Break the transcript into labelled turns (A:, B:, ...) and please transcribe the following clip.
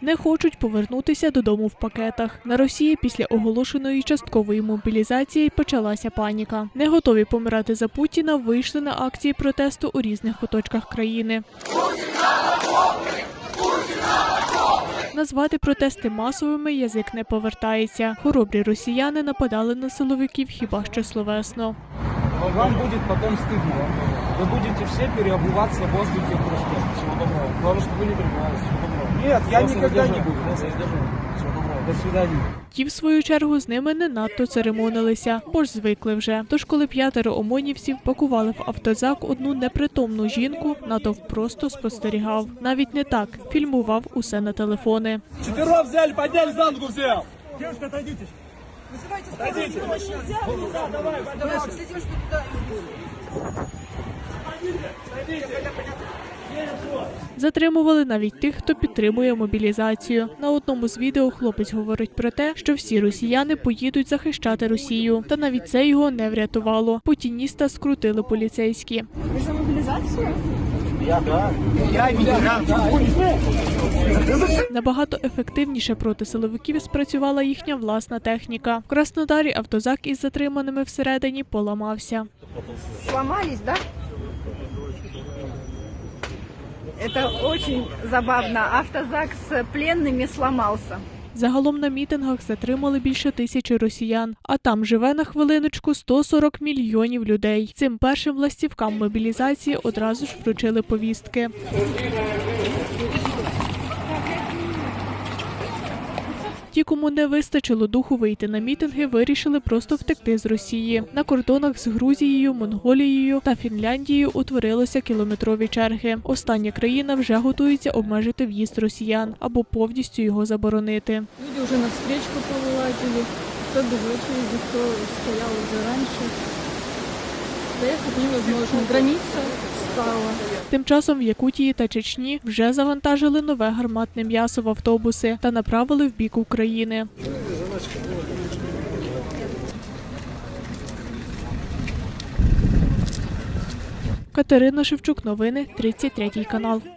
A: не хочуть повернутися додому в пакетах. На Росії після оголошеної часткової мобілізації почалася паніка. Не готові помирати за Путіна. Вийшли на акції протесту у різних куточках країни. Назвати протести масовими язик не повертається. Хоробрі росіяни нападали на силовиків хіба що словесно.
B: Вам будет потом стыдно. Вы будете все переобуваться возле тех дружков. Всего доброго. Главное, чтобы вы не перебывались. Нет, я никогда не буду. До свидания.
A: Ті, в свою чергу, з ними не надто церемонилися, бо ж звикли вже. Тож, коли п'ятеро омонівців пакували в автозак одну непритомну жінку, натовп просто спостерігав. Навіть не так фільмував усе на телефони.
C: Четверо взяли, подняли за ногу всех.
D: Девушка, отойдите.
C: Отойдите.
A: Затримували навіть тих, хто підтримує мобілізацію. На одному з відео хлопець говорить про те, що всі росіяни поїдуть захищати Росію. Та навіть це його не врятувало. Путініста скрутили поліцейські.
D: За мобилизацию?
A: Набагато ефективніше проти силовиків спрацювала їхня власна техніка. В Краснодарі автозак із затриманими всередині поламався.
D: Сломались, да? Это очень забавно. Автозак с пленными сломался.
A: Загалом на мітингах затримали більше тисячі росіян, а там живе на хвилиночку 140 мільйонів людей. Цим першим властівкам мобілізації одразу ж вручили повістки. Ті, кому не вистачило духу вийти на мітинги, вирішили просто втекти з Росії. На кордонах з Грузією, Монголією та Фінляндією утворилися кілометрові черги. Остання країна вже готується обмежити в'їзд росіян або повністю його заборонити.
E: Люди уже на встречку повылазили, кто без очереди, кто стоял уже раньше. Доехать невозможно. Граница стала.
A: Тим часом в Якутії та Чечні вже завантажили нове гарматне м'ясо в автобуси та направили в бік України. Катерина Шевчук, новини 33 канал.